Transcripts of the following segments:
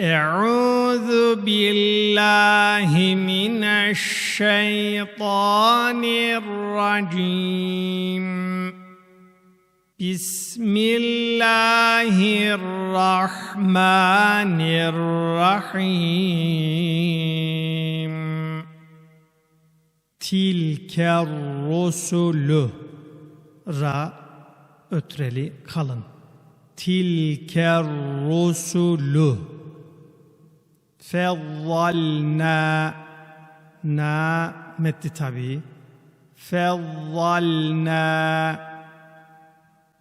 أعوذ بالله من الشيطان الرجيم بسم الله الرحمن الرحيم تلك الرسل را ötreli kalın. Tilker rusulu fezzalna na metti tabi fezzalna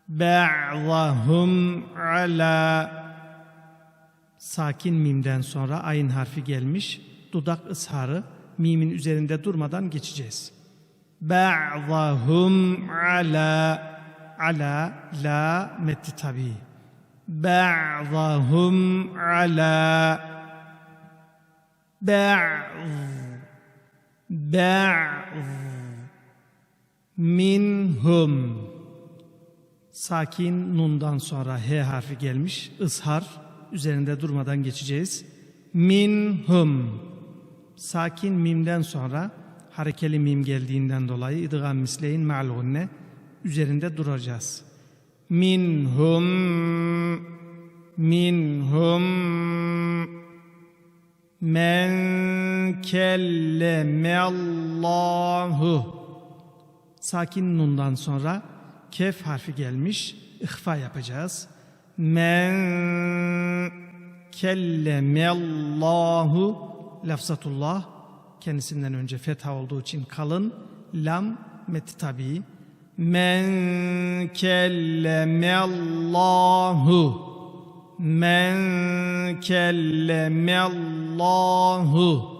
ba'zahum ala sakin mimden sonra ayın harfi gelmiş. Dudak ısharı mimin üzerinde durmadan geçeceğiz. Ba'zahum ala ala la metti tabi. Ba'zahum ala ba'z ba'z minhum. Sakin nundan sonra h harfi gelmiş. Ishar. Üzerinde durmadan geçeceğiz. Minhum. Sakin mimden sonra harekeli mim geldiğinden dolayı idgam misleyin ma'lunne. Üzerinde duracağız. Minhum. Minhum men kellemellahu sakin nundan sonra kef harfi gelmiş. İhfa yapacağız. Men kellemellahu lafzatullah kendisinden önce fetha olduğu için kalın. Lam meti tabi. Men kellemellahu Men kellemellahu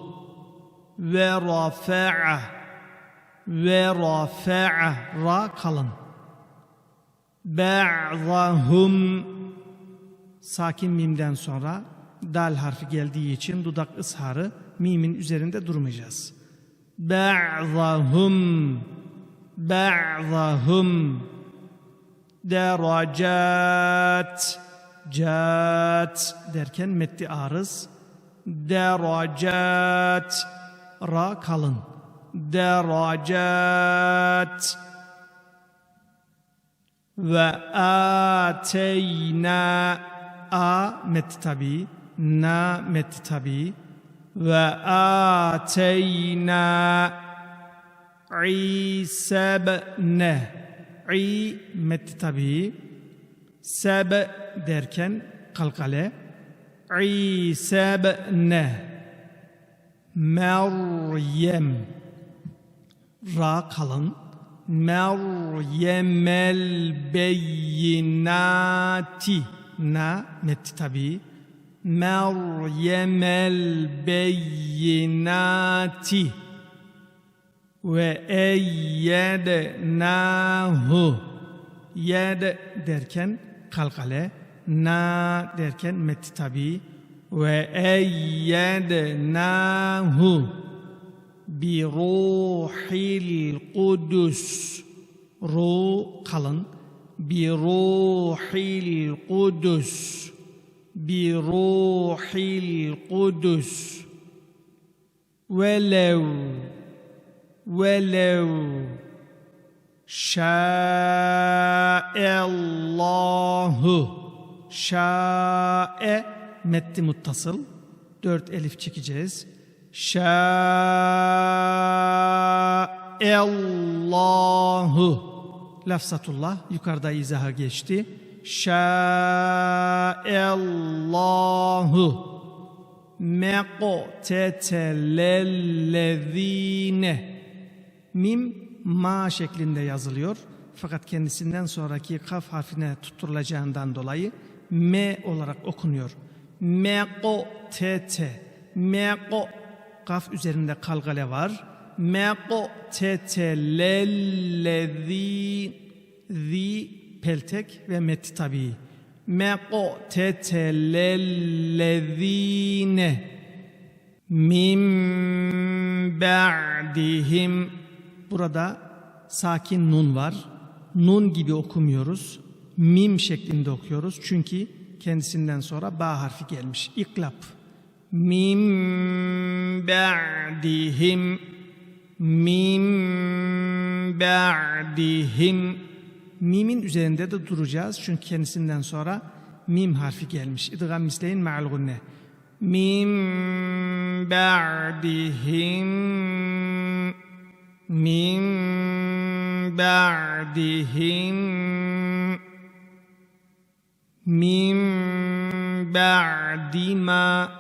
ve rafa'a ve rafa'a ra kalın. Ba'zahum sakin mimden sonra dal harfi geldiği için dudak ısharı mimin üzerinde durmayacağız. Ba'zahum ba'zahum deracat cat derken metti arız deracat ra kalın. Deracat ve ateyna. A metti tabi. Na metti tabi. Ve ateyna. İsa ne i metti tabi. Seb derken kalkale İsa ne Meryem. Ra kalın. Meryemel beyinati na metti tabi Meryemel beyinati ve eyyednahu. Yed derken kalkale na derken metti tabi ve eyyednahu bi ruhil kudüs. Ruh kalın. Bi ruhil kudüs. Bi ruhil kudüs. Velev velev. Şa'ellahu şa'e metti muttasıl. Dört elif çekeceğiz. Şa'ellahu lafzatullah yukarıda izaha geçti. Şa'ellahu meqtetelellezine mim ma şeklinde yazılıyor. Fakat kendisinden sonraki kaf harfine tutturulacağından dolayı me olarak okunuyor. Meqtete meqo kaf üzerinde kalgale var. Meqtetelellezi zi peltek ve met tabi. Meqtetelellezine min ba'dihim burada sakin nun var. Nun gibi okumuyoruz. Mim şeklinde okuyoruz. Çünkü kendisinden sonra ba harfi gelmiş. İklap. Mim ba'dihim mim ba'dihim mimin üzerinde de duracağız çünkü kendisinden sonra mim harfi gelmiş. İdgam misleyin ma'al gunne. Mim ba'dihim mim ba'dihim mim ba'di ma.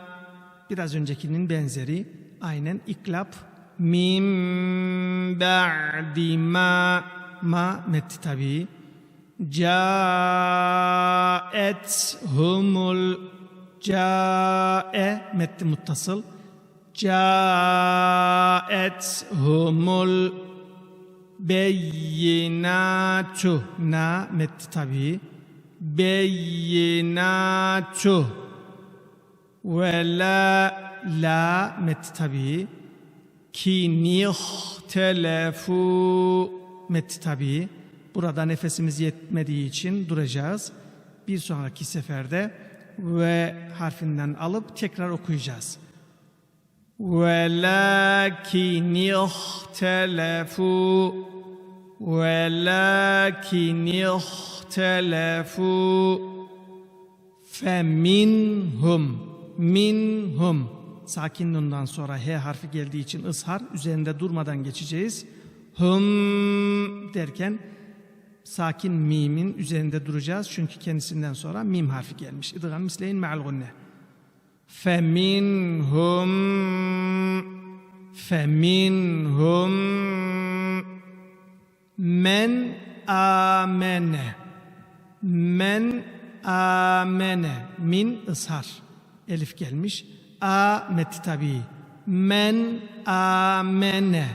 Biraz öncekinin benzeri. Aynen iklap. Mim ba'di ma. Ma metti tabi caet humul cae. Metti muttasıl. Caet humul beyinatu. Na metti tabi beyinatu ve la la metti tabi ki nihtelefu metti tabi burada nefesimiz yetmediği için duracağız bir sonraki seferde ve harfinden alıp tekrar okuyacağız ولكن اختلفوا ولكن اختلفوا ihtelefu feminhum minhum sakin nundan sonra h harfi geldiği için ızhar üzerinde durmadan geçeceğiz. Hum derken sakin mimin üzerinde duracağız. Çünkü kendisinden sonra mim harfi gelmiş. İdgam misleyin me'al gunne. Feminhum feminhum men amene Men amene min ısar. Elif gelmiş. A metti tabi. Men amene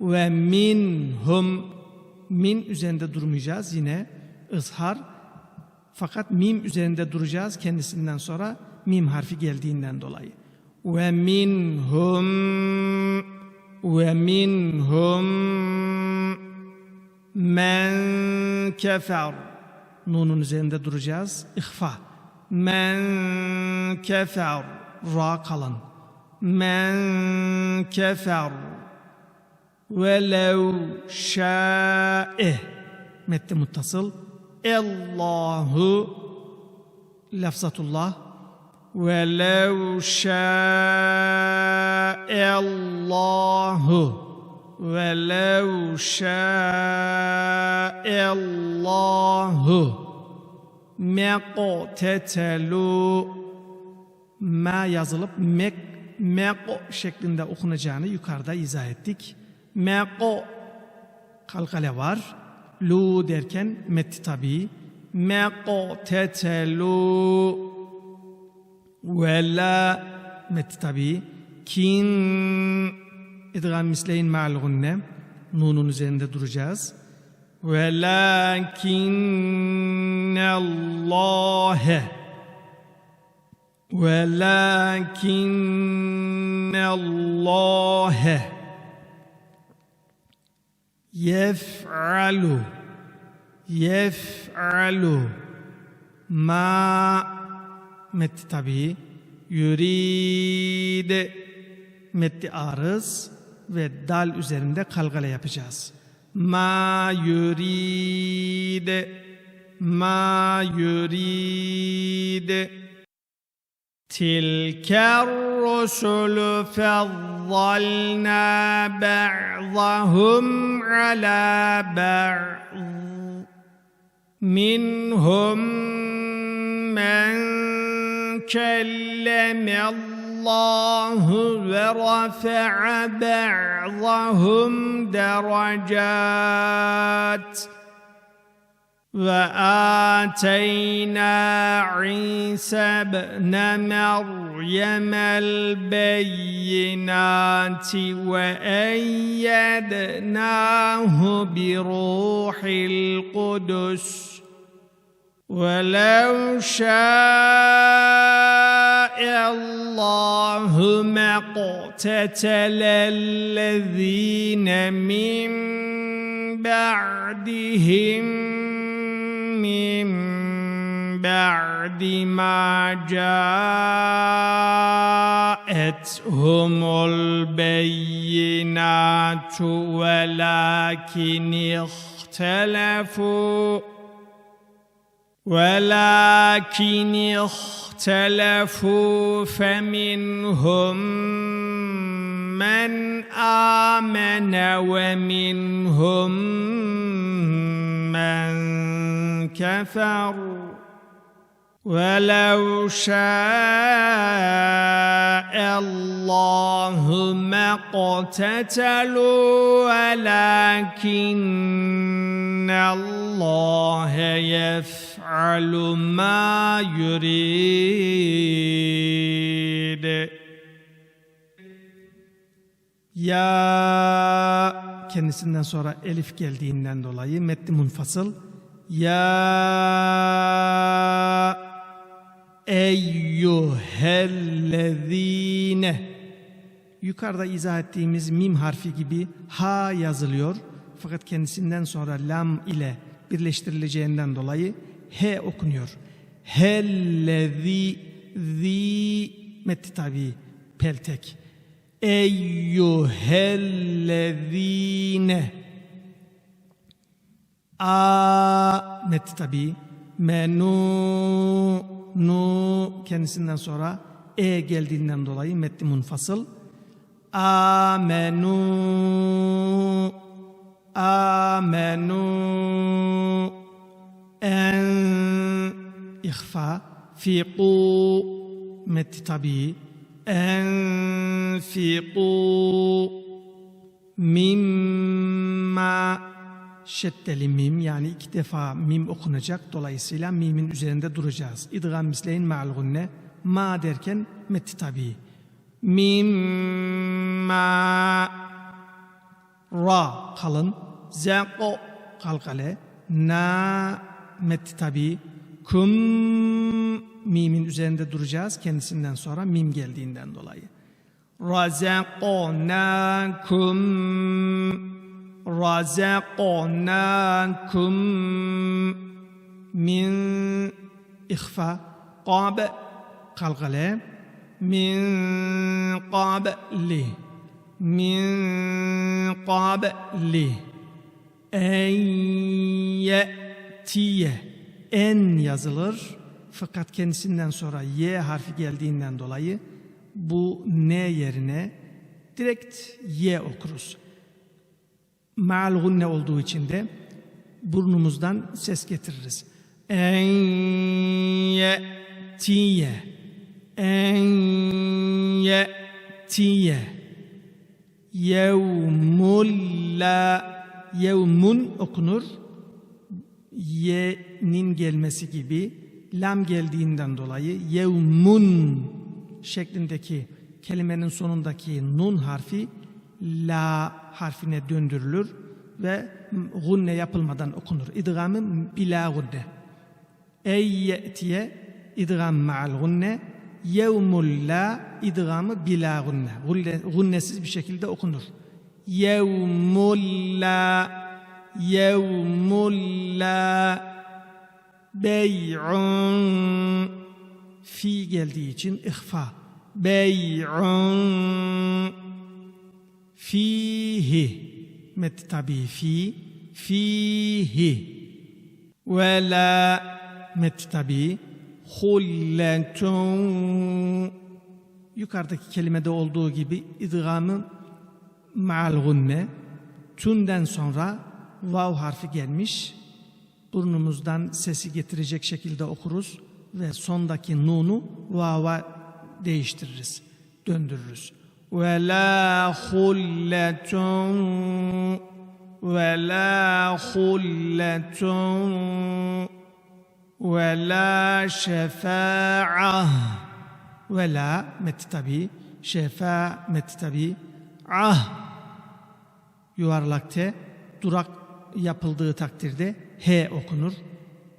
ve minhum min üzerinde durmayacağız yine ızhar. Fakat mim üzerinde duracağız kendisinden sonra mim harfi geldiğinden dolayı. Ve minhum ve minhum men kefer Nun'un üzerinde duracağız. İhfa. Men kefer. Ra kalın. Men kefer. Velev şa'e. Metni muttasıl. Allahu lafzatullah velev şa'allahu ولو شاء الله ما قتتلوا ma yazılıp mek meko şeklinde okunacağını yukarıda izah ettik. Meko kalkale var. Lu derken metti tabi. Meko tetelu ولا مت tabi kin idgam misleyin ma'al gunne. Nunun üzerinde duracağız. Velakinne Allahe Velakinne Allahe Yef'alu. Yef'alu. Ma Metti tabi Yurid Metti arız ve dal üzerinde kalgale yapacağız. Ma yurid ma yurid تلك الرسل فضلنا بعضهم على بعض منهم من كلم الله ورفع بعضهم درجات وآتينا عيسى ابن مريم البينات وأيدناه بروح القدس ولو شاء الله ما اقتتل الذين من بعدهم من بعد ما جاءتهم البينات ولكن اختلفوا. ولكن اختلفوا فمنهم من آمن ومنهم من كفر. ولو شاء الله ما اقتتلوا ولكن الله يفعل ما يريد Ya kendisinden sonra elif geldiğinden dolayı metni munfasıl. Ya eyyühellezine Yukarıda izah ettiğimiz mim harfi gibi ha yazılıyor. Fakat kendisinden sonra lam ile birleştirileceğinden dolayı he okunuyor. Hellezi zi metti tabi peltek. Eyyühellezine A metti tabi menu nu kendisinden sonra e geldiğinden dolayı metni munfasıl. Amenu. Amenu. En ihfa Fiqu. Metti tabi Enfiqu Mimma Şeddeli mim yani iki defa mim okunacak. Dolayısıyla mimin üzerinde duracağız. İdgam misleyin ma'al gunne. Ma derken metti tabi. Mimma Ra kalın. Zeqo kalkale. Na metti tabi. Kum mimin üzerinde duracağız. Kendisinden sonra mim geldiğinden dolayı. Razaqnakum razaqnakum min ihfa qab kalkale min qabli min qabli en ye'tiye en yazılır fakat kendisinden sonra y harfi geldiğinden dolayı bu n yerine direkt y okuruz. Ma'al gunne olduğu için de burnumuzdan ses getiririz. En ye'tiye en ye'tiye yevmul la yevmun okunur. Y'nin gelmesi gibi lam geldiğinden dolayı yevmun şeklindeki kelimenin sonundaki nun harfi la harfine döndürülür ve gunne yapılmadan okunur. İdgamı bila gunne. Ey ye'tiye idgam ma'al gunne yevmul la idgamı bila gunne. Gunne- Gunnesiz bir şekilde okunur. Yevmul la yevmul la bey'un fi geldiği için ihfa. Bey'un fihi. Met tabi fi. Fihi. Ve la met tabi. Hulletun yukarıdaki kelimede olduğu gibi idgamı ma'al gunne tünden sonra vav harfi gelmiş. Burnumuzdan sesi getirecek şekilde okuruz ve sondaki nunu vava değiştiririz, döndürürüz. Hulletun ve la şefa'a ve la met tabi şefa met tabi ah yuvarlak T durak yapıldığı takdirde H okunur.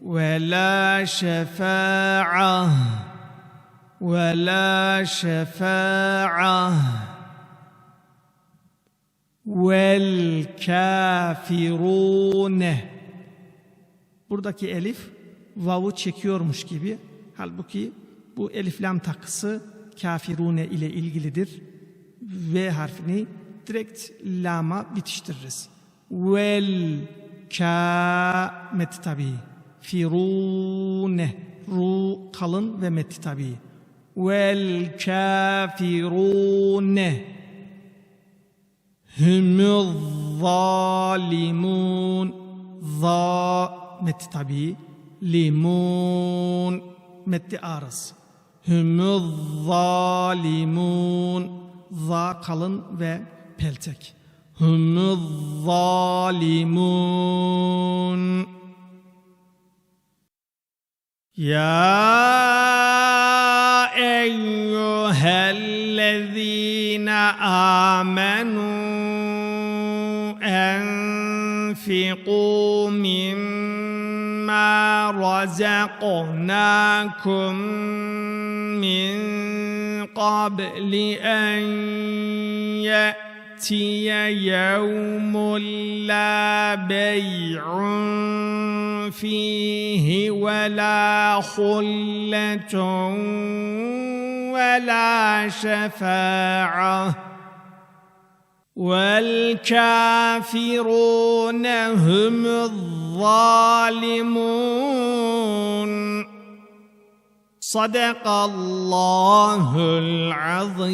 Ve la şefa'a la şefa'a vel kafirune Buradaki elif vavu çekiyormuş gibi Halbuki bu elif lam takısı kafirune ile ilgilidir. V harfini direkt lama bitiştiririz. Vel ka met tabi. Firune ru kalın ve met tabi. Kafirune humuz zalimun za met tabi limun metti arız humuz zalimun za kalın ve peltek humuz zalimun يا أيها الذين آمنوا أنفقوا مما رزقناكم من قبل أن يأتي يوم لا بيع فيه ولا خلة ولا شفاعة. والكافرون هم الظالمون. صدق الله العظيم.